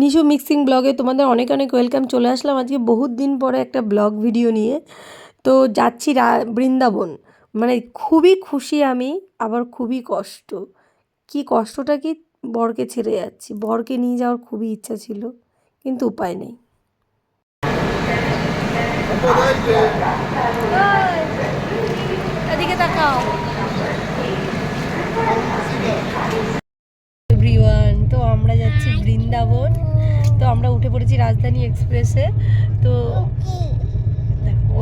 Nishu mixing ব্লগে তোমাদের অনেক অনেক ওয়েলকাম, চলে আসলাম আজকে বহুত দিন পরে একটা ব্লগ ভিডিও নিয়ে। তো যাচ্ছি বৃন্দাবন। মানে খুবই খুশি আমি, আবার খুবই কষ্ট। কি কষ্টটা কি বরকে ছেড়ে যাচ্ছি, বরকে নিয়ে যাওয়ার খুবই ইচ্ছা ছিল, কিন্তু উপায় নেই। তাকাও। তো আমরা যাচ্ছি বৃন্দাবন। তো আমরা উঠে পড়েছি রাজধানী এক্সপ্রেসে। তো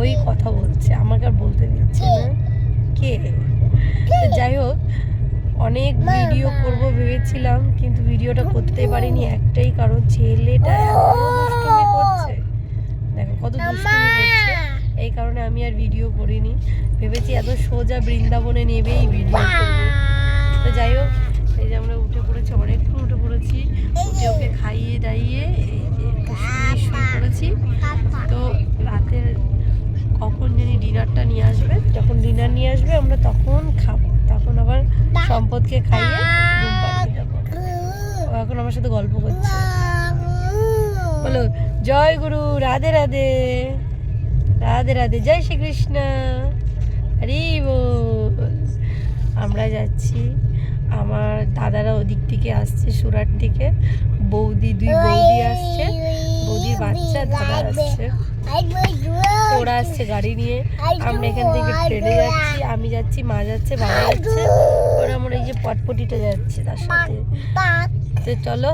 ওই কথা বলছে, আমাকে আর বলতে দিচ্ছে না। কে? যাই হোক, অনেক ভিডিও করব ভেবেছিলাম, কিন্তু ভিডিওটা করতে পারিনি। একটাই কারণ, ছেলেটা করছে। দেখো, কত করছে। এই কারণে আমি আর ভিডিও করিনি। ভেবেছি এত সোজা বৃন্দাবনে নেবেই ভিডিও তো যাই হোক, এই যে আমরা উঠে পড়েছি অনেকক্ষণ পড়েছি উঠে ওকে খাইয়ে দাইয়ে শুয়ে পড়েছি তো রাতের কখন জানি ডিনারটা নিয়ে আসবে। যখন ডিনার নিয়ে আসবে, আমরা তখন খাব। তখন আবার সম্পদকে খাইয়ে ও এখন আমার সাথে গল্প করছে। বলো, জয় গুরু, রাধে রাধে। রাধে রাধে, জয় শ্রীকৃষ্ণ। হরি বল। আমরা যাচ্ছি। আমার দাদারা ওদিক থেকে আসছে সুরাট থেকে বৌদি, দুই বৌদি আসছে। বৌদির বাচ্চা, দাদা আসছে। ওরা আসছে গাড়ি নিয়ে। আমরা এখান থেকে ট্রেনে যাচ্ছি, আমি যাচ্ছি, মা যাচ্ছে, বাবা যাচ্ছে। ওরা আমার এই যে পটপটিটা যাচ্ছে তার সাথে। তো চলো,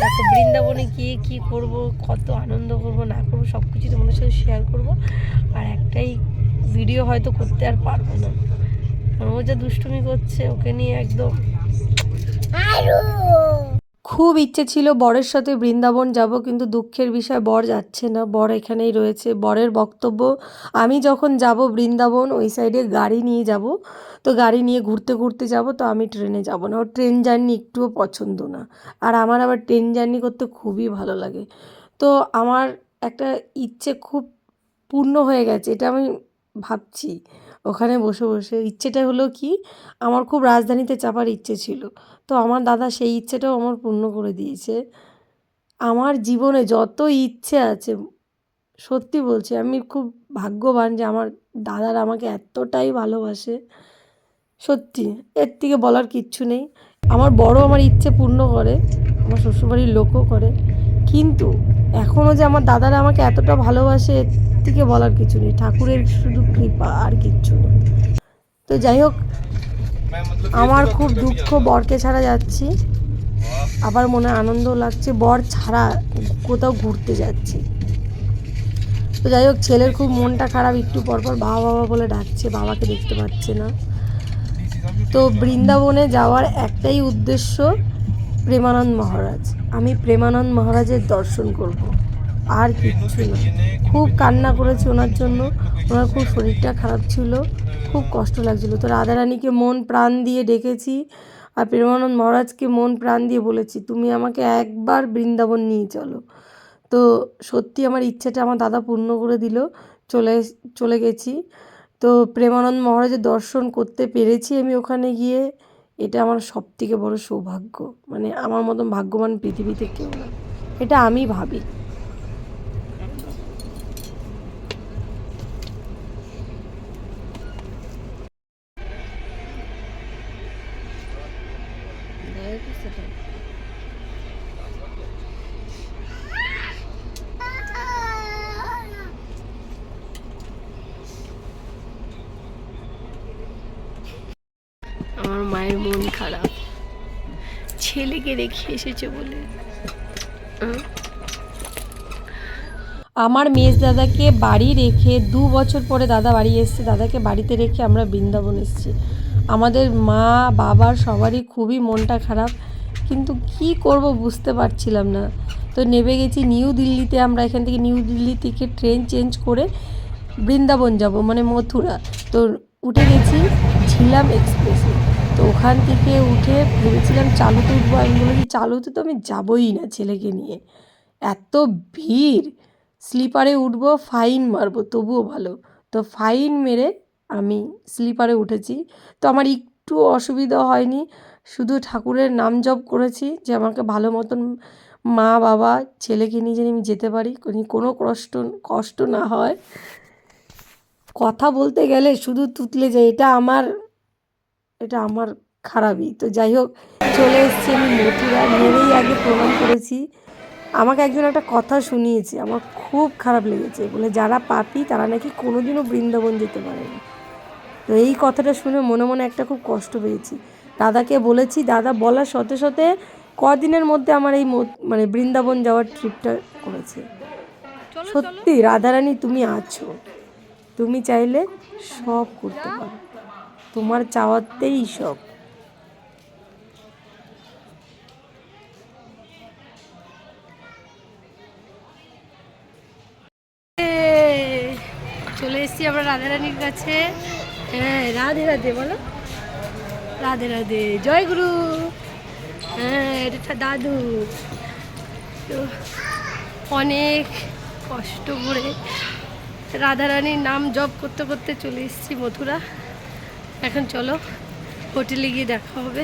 দেখো বৃন্দাবনে গিয়ে কি করব, কত আনন্দ করব, না করব সব কিছু তোমাদের সাথে শেয়ার করব। আর একটাই ভিডিও হয়তো করতে আর পারব না। ও দুষ্টুমি করছে, ওকে নিয়ে একদম। খুব ইচ্ছে ছিল বরের সাথে বৃন্দাবন যাব, কিন্তু দুঃখের বিষয় বর যাচ্ছে না। বর এখানেই রয়েছে। বরের বক্তব্য, আমি যখন যাব বৃন্দাবন, ওই সাইডে গাড়ি নিয়ে যাব। তো গাড়ি নিয়ে ঘুরতে ঘুরতে যাব, তো আমি ট্রেনে যাব না। ওর ট্রেন জার্নি একটুও পছন্দ না। আর আমার আবার ট্রেন জার্নি করতে খুবই ভালো লাগে। তো আমার একটা ইচ্ছে খুব পূর্ণ হয়ে গেছে, এটা আমি ভাবছি। ওখানে বসে বসে ইচ্ছেটা হলো কি, আমার খুব রাজধানীতে চাপার ইচ্ছে ছিল। তো আমার দাদা সেই ইচ্ছেটাও আমার পূর্ণ করে দিয়েছে। আমার জীবনে যত ইচ্ছে আছে, সত্যি বলছি, আমি খুব ভাগ্যবান যে আমার দাদারা আমাকে এতটাই ভালোবাসে। সত্যি, এর থেকে বলার কিচ্ছু নেই। আমার বড় আমার ইচ্ছে পূর্ণ করে, আমার শ্বশুরবাড়ির লোকও করে। কিন্তু এখনও যে আমার দাদারা আমাকে এতটা ভালোবাসে, এর থেকে বলার কিছু নেই। ঠাকুরের শুধু কৃপা আর কিচ্ছু তো যাই হোক, আমার খুব দুঃখ বরকে ছাড়া যাচ্ছি। আবার মনে আনন্দ লাগছে, বর ছাড়া কোথাও ঘুরতে যাচ্ছি। তো যাই হোক, ছেলের খুব মনটা খারাপ, একটু পরপর বাবা বাবা বলে ডাকছে, বাবাকে দেখতে পাচ্ছে না। তো বৃন্দাবনে যাওয়ার একটাই উদ্দেশ্য প্রেমানন্দ মহারাজ, আমি প্রেমানন্দ মহারাজের দর্শন করব। আর কিচ্ছু না। খুব কান্না করেছি ওনার জন্য। ওনার খুব শরীরটা খারাপ ছিল, খুব কষ্ট লাগছিল। তো রাধারানীকে মন প্রাণ দিয়ে ডেকেছি আর প্রেমানন্দ মহারাজকে মন প্রাণ দিয়ে বলেছি, তুমি আমাকে একবার বৃন্দাবন নিয়ে চলো। তো সত্যি আমার ইচ্ছাটা আমার দাদা পূর্ণ করে দিল, চলে চলে গেছি। তো প্রেমানন্দ মহারাজের দর্শন করতে পেরেছি আমি ওখানে গিয়ে। এটা আমার সব থেকে বড় সৌভাগ্য। মানে আমার মতন ভাগ্যবান পৃথিবীতে কেউ না। এটা আমি ভাবি আমার মায়ের মন খারাপ ছেলেকে রেখে এসেছে বলে। আমার মেজ দাদাকে বাড়ি রেখে দু বছর পরে দাদা বাড়ি এসছে। দাদাকে বাড়িতে রেখে আমরা বৃন্দাবন এসেছি। আমাদের মা, বাবার সবারই খুবই মনটা খারাপ। কিন্তু কি করব বুঝতে পারছিলাম না। তো নেমে গেছি নিউ দিল্লিতে। আমরা এখান থেকে নিউ দিল্লি থেকে ট্রেন চেঞ্জ করে বৃন্দাবন যাব মানে মথুরা। তো উঠে গেছি ঝিলাম এক্সপ্রেসে। তো ওখান থেকে উঠে ভেবেছিলাম চালুতে উঠবো আমি বলেছি চালুতে তো আমি যাবোই না ছেলেকে নিয়ে। এত ভিড়। স্লিপারে উঠবো, ফাইন মারবো, তবুও ভালো। তো ফাইন মেরে আমি স্লিপারে উঠেছি। তো আমার একটু অসুবিধা হয়নি। শুধু ঠাকুরের নাম জপ করেছি যে, আমাকে ভালো মতন মা, বাবা, ছেলেকে নিয়ে যেন আমি যেতে পারি কোনো- কষ্ট কষ্ট না হয়। কথা বলতে গেলে শুধু তুতলে যায় এটা আমার এটা আমার খারাপই। তো যাই হোক চলে এসেছি আমি মথুরা। নেমেই আগে প্রণাম করেছি। আমাকে একজন একটা কথা শুনিয়েছে আমার খুব খারাপ লেগেছে। বলে যারা পাপি তারা নাকি কোনোদিনও বৃন্দাবন যেতে পারে না। তো এই কথাটা শুনে মনে মনে একটা খুব কষ্ট পেয়েছি। দাদাকে বলেছি দাদা বলার সাথে সাথে কদিনের মধ্যে আমার এই মানে বৃন্দাবন যাওয়ার ট্রিপটা করেছে। সত্যি রাধারানী তুমি আছো। তুমি চাইলে সব করতে পারো। তোমার চাওয়াতেই সব। চলে এসেছি আমরা রাধারানীর কাছে। হ্যাঁ রাধে রাধে, বলো। রাধে রাধে, জয় গুরু। হ্যাঁ এটা দাদু। তো অনেক কষ্ট করে রাধারানীর নাম জপ করতে করতে চলে এসেছি মথুরা। এখন চলো হোটেলে গিয়ে দেখা হবে।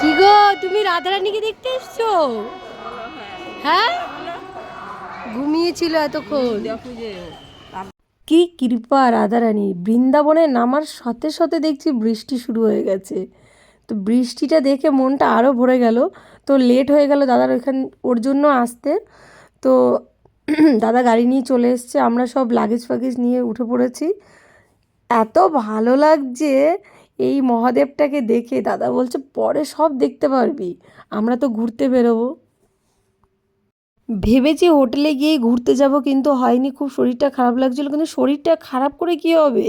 কি গো, তুমি রাধারানীকে দেখতে এসছো? হ্যাঁ? ঘুমিয়েছিল এতক্ষণ। কি কৃপা রাধারানী, বৃন্দাবনে নামার সাথে সাথে দেখছি বৃষ্টি শুরু হয়ে গেছে। তো বৃষ্টিটা দেখে মনটা আরও ভরে গেল। তো লেট হয়ে গেল দাদার ওইখান, ওর জন্য আসতে। তো দাদা গাড়ি নিয়ে চলে এসছে, আমরা সব লাগেজ ফাগেজ নিয়ে উঠে পড়েছি। এত ভালো লাগছে এই মহাদেবটাকে দেখে। দাদা বলছে, পরে সব দেখতে পারবি, আমরা তো ঘুরতে বেরোবো। ভেবেছি হোটেলে গিয়ে ঘুরতে যাব, কিন্তু হয়নি। খুব শরীরটা খারাপ লাগছিল, কিন্তু শরীরটা খারাপ করে কী হবে?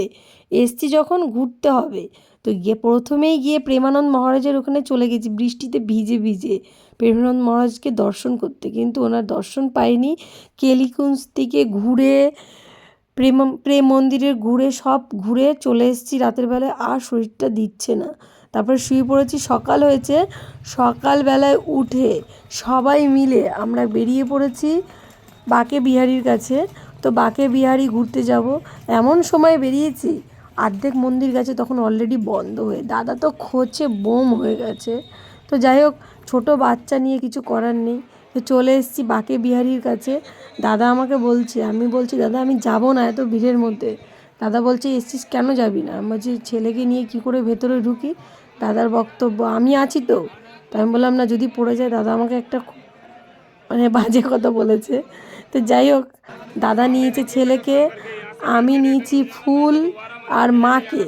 এসছি যখন ঘুরতে হবে। তো গিয়ে প্রথমেই গিয়ে প্রেমানন্দ মহারাজের ওখানে চলে গেছি, বৃষ্টিতে ভিজে ভিজে। প্রেমানন্দ মহারাজকে দর্শন করতে। কিন্তু ওনার দর্শন পাইনি। কেলিকুঞ্জ থেকে ঘুরে, প্রেম প্রেম মন্দিরের ঘুরে সব ঘুরে চলে এসেছি রাতের বেলায়। আর শরীরটা দিচ্ছে না। তারপরে শুয়ে পড়েছি। সকাল হয়েছে। সকালবেলায় উঠে সবাই মিলে আমরা বেরিয়ে পড়েছি বাকে বিহারির কাছে। তো বাকে বিহারি ঘুরতে যাব। এমন সময় বেরিয়েছি অর্ধেক মন্দির গেছে তখন অলরেডি বন্ধ হয়ে, দাদা তো খোঁচে বোম হয়ে গেছে। তো যাই হোক, ছোটো বাচ্চা নিয়ে কিছু করার নেই। তো চলে এসেছি বাকে বিহারির কাছে। দাদা আমাকে বলছে, আমি বলছি, দাদা, আমি যাব না এত ভিড়ের মধ্যে। দাদা বলছে, এসছিস কেন যাবি না? আমি বলছি, ছেলেকে নিয়ে কি করে ভেতরে ঢুকি? দাদার বক্তব্য, আমি আছি তো। তো আমি বললাম, না, যদি পড়ে যায়, দাদা আমাকে একটা মানে বাজে কথা বলেছে। তো যাই হোক, দাদা নিয়েছে ছেলেকে, আমি নিয়েছি ফুল আর মাকে।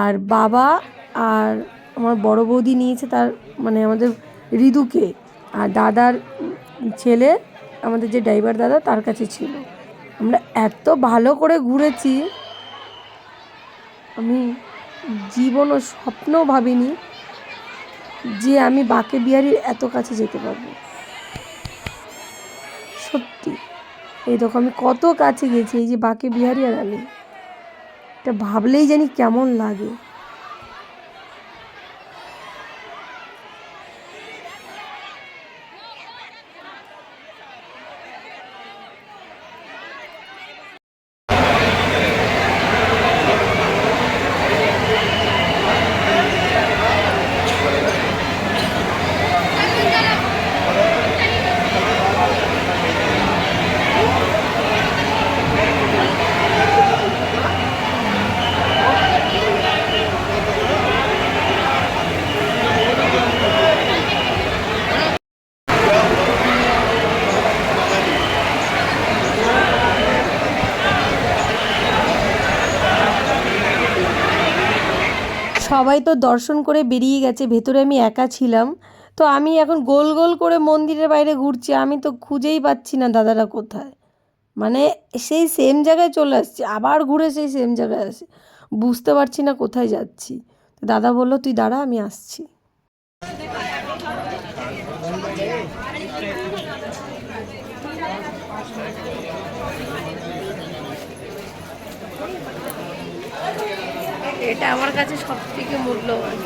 আর বাবা আর আমার বড় বৌদি নিয়েছে তার মানে আমাদের ঋতুকে আর দাদার ছেলে, আমাদের যে ড্রাইভার দাদা, তার কাছে ছিল। আমরা এত ভালো করে ঘুরেছি। আমি জীবন ও স্বপ্নও ভাবিনি যে আমি বাকে বিহারির এত কাছে যেতে পারব। সত্যি, এই দেখো আমি কত কাছে গেছি, এই যে বাকে বিহারি আর আমি। এটা ভাবলেই জানি কেমন লাগে। সবাই তো দর্শন করে বেরিয়ে গেছে, ভেতরে আমি একা ছিলাম। তো আমি এখন গোল গোল করে মন্দিরের বাইরে ঘুরছি, আমি তো খুঁজেই পাচ্ছি না দাদারা কোথায়। মানে সেই সেম জায়গায় চলে আসছি, আবার ঘুরে সেই সেম জায়গায় আসি বুঝতে পারছি না কোথায় যাচ্ছি। দাদা বলল, তুই দাঁড়া, আমি আসছি। এটা আমার কাছে সব থেকে মূল্যবান।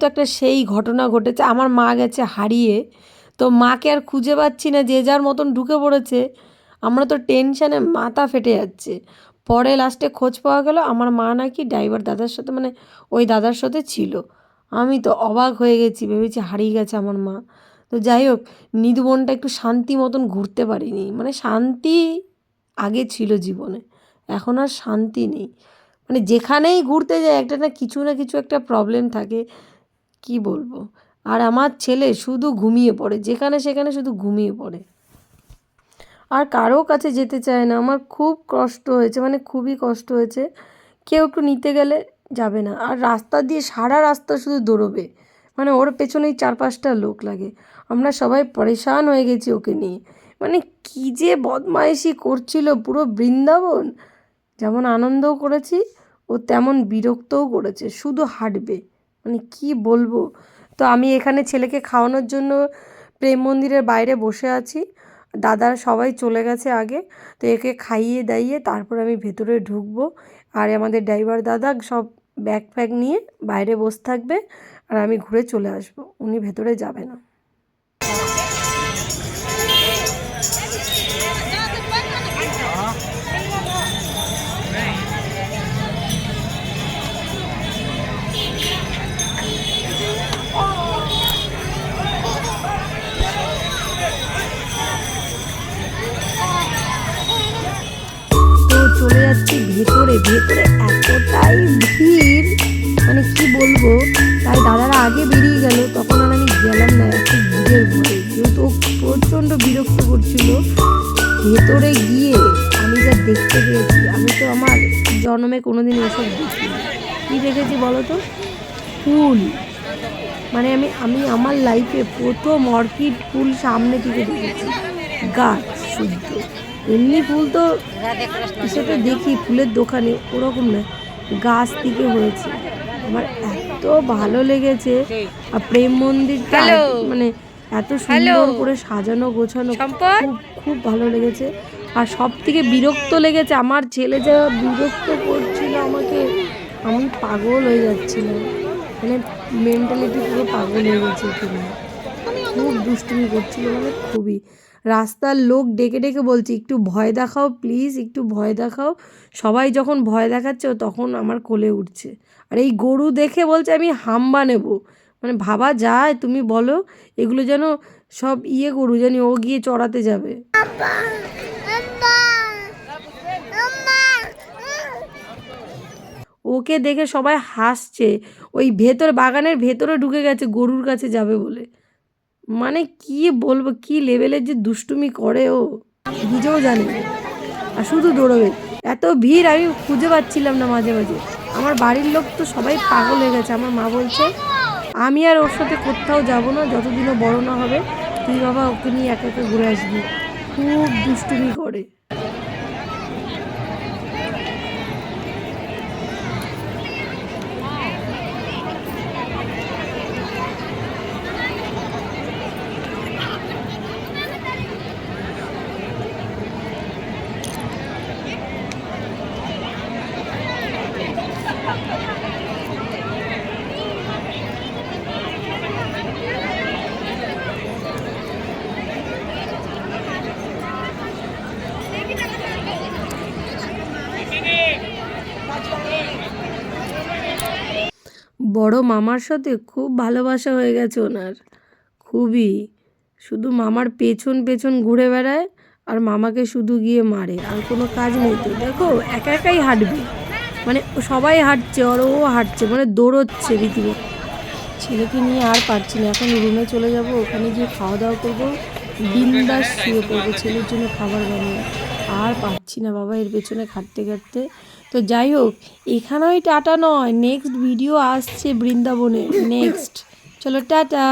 তো একটা সেই ঘটনা ঘটেছে। আমার মা গেছে হারিয়ে। তো মাকে আর খুঁজে পাচ্ছি না, যে যার মতন ঢুকে পড়েছে। আমরা তো টেনশানে মাথা ফেটে যাচ্ছে। পরে লাস্টে খোঁজ পাওয়া গেল, আমার মা নাকি ড্রাইভার দাদার সাথে মানে ওই দাদার সাথে ছিল। আমি তো অবাক হয়ে গেছি, ভেবেছি হারিয়ে গেছে আমার মা। তো যাই হোক নিধুবনটা একটু শান্তি মতন ঘুরতে পারিনি। মানে শান্তি আগে ছিল জীবনে, এখন আর শান্তি নেই। মানে যেখানেই ঘুরতে যাই, একটা না কিছু না কিছু একটা প্রবলেম থাকে। কি বলব? আর আমার ছেলে শুধু ঘুমিয়ে পড়ে, যেখানে সেখানে শুধু ঘুমিয়ে পড়ে। আর কারও কাছে যেতে চায় না, আমার খুব কষ্ট হয়েছে মানে খুবই কষ্ট হয়েছে। কেউ একটু নিতে গেলে যাবে না। আর রাস্তা দিয়ে, সারা রাস্তা শুধু দৌড়বে। মানে ওর পেছনেই চার পাঁচটা লোক লাগে। আমরা সবাই পরেশান হয়ে গেছি ওকে নিয়ে। মানে কী যে বদমাইশি করছিল পুরো বৃন্দাবন। যেমন আনন্দও করেছি, ও তেমন বিরক্তও করেছে, শুধু হাঁটবে। মানে কি বলব? তো আমি এখানে ছেলেকে খাওয়ানোর জন্য প্রেম মন্দিরের বাইরে বসে আছি। দাদার সবাই চলে গেছে আগে। তো একে খাইয়ে দাইয়ে তারপর আমি ভেতরে ঢুকবো। আর আমাদের ড্রাইভার দাদা সব ব্যাগ ফ্যাগ নিয়ে বাইরে বসে থাকবে। আর আমি ঘুরে চলে আসব। উনি ভেতরে যাবে না। ভেতরে এতটাই ভিড় মানে কি বলব, তাই দাদারা আগে বেরিয়ে গেল, তখন আর আমি গেলাম না, এত ভিড়ের ভয়ে যেহেতু প্রচণ্ড বিরক্ত করছিল, ভেতরে গিয়ে আমি যা দেখতে পেয়েছি, আমি তো আমার জন্মে কোনোদিন এসব দেখিনি। কী দেখেছি বলো তো? ফুল। মানে আমি আমি আমার লাইফে প্রথম অর্কিড ফুল সামনে থেকে দেখেছি। গাছ শুদ্ধ এমনি ফুল তো সেটা দেখি ফুলের দোকানে ওরকম না গাছ থেকে হয়েছে। আমার এত ভালো লেগেছে। আর প্রেম মন্দিরটা মানে এত সুন্দর করে সাজানো গোছানো খুব খুব ভালো লেগেছে। আর সব থেকে বিরক্ত লেগেছে আমার ছেলে যা বিরক্ত করছিল আমাকে আমি পাগল হয়ে যাচ্ছিলাম। মানে মেন্টালিটি পুরো পাগল হয়ে গেছে খুব দুষ্টুমি করছিল মানে খুবই। রাস্তার লোক ডেকে ডেকে বলছে একটু ভয় দেখাও প্লিজ একটু ভয় দেখাও। সবাই যখন ভয় দেখাচ্ছে তখন আমার কোলে উঠছে। আর এই গরু দেখে বলছে আমি হাম্বা নেব। মানে ভাবা যায় তুমি বলো এগুলো যেন সব ইয়ে গরু জানি ও গিয়ে চড়াতে যাবে। ওকে দেখে সবাই হাসছে। ওই ভেতর বাগানের ভেতরে ঢুকে গেছে গরুর কাছে যাবে বলে। মানে কি বলব, কি লেভেলের যে দুষ্টুমি করে ও? বুঝেও জানে। আর শুধু দৌড়বে। এত ভিড়, আমি খুঁজে পাচ্ছিলাম না মাঝে মাঝে। আমার বাড়ির লোক তো সবাই পাগল হয়ে গেছে, আমার মা বলছে, আমি আর ওর সাথে কোথাও যাব না, যতদিনও বড় না হবে, তুই বাবা ওকে নিয়ে একা একা ঘুরে আসবি। খুব দুষ্টুমি করে। বড় মামার সাথে খুব ভালোবাসা হয়ে গেছে ওনার। খুবই। শুধু মামার পেছন পেছন ঘুরে বেড়ায় আর মামাকে শুধু গিয়ে মারে। আর কোনো কাজ নেই তো। দেখো, একা একাই হাঁটবে। মানে সবাই হাঁটছে, আর ও হাঁটছে মানে দৌড়চ্ছে রীতিমতো। ছেলেকে নিয়ে আর পারছি না। এখন রুমে চলে যাব, ওখানে গিয়ে খাওয়া দাওয়া করব। বিন্দাস শুয়ে পড়ব ছেলের জন্য খাবার বানিয়ে। আর পারছি না বাবা এর পেছনে খাটতে খাটতে। তো যাই হোক এখানেই টাটা নয় নেক্সট ভিডিও আসছে বৃন্দাবনের নেক্সট চলো টাটা।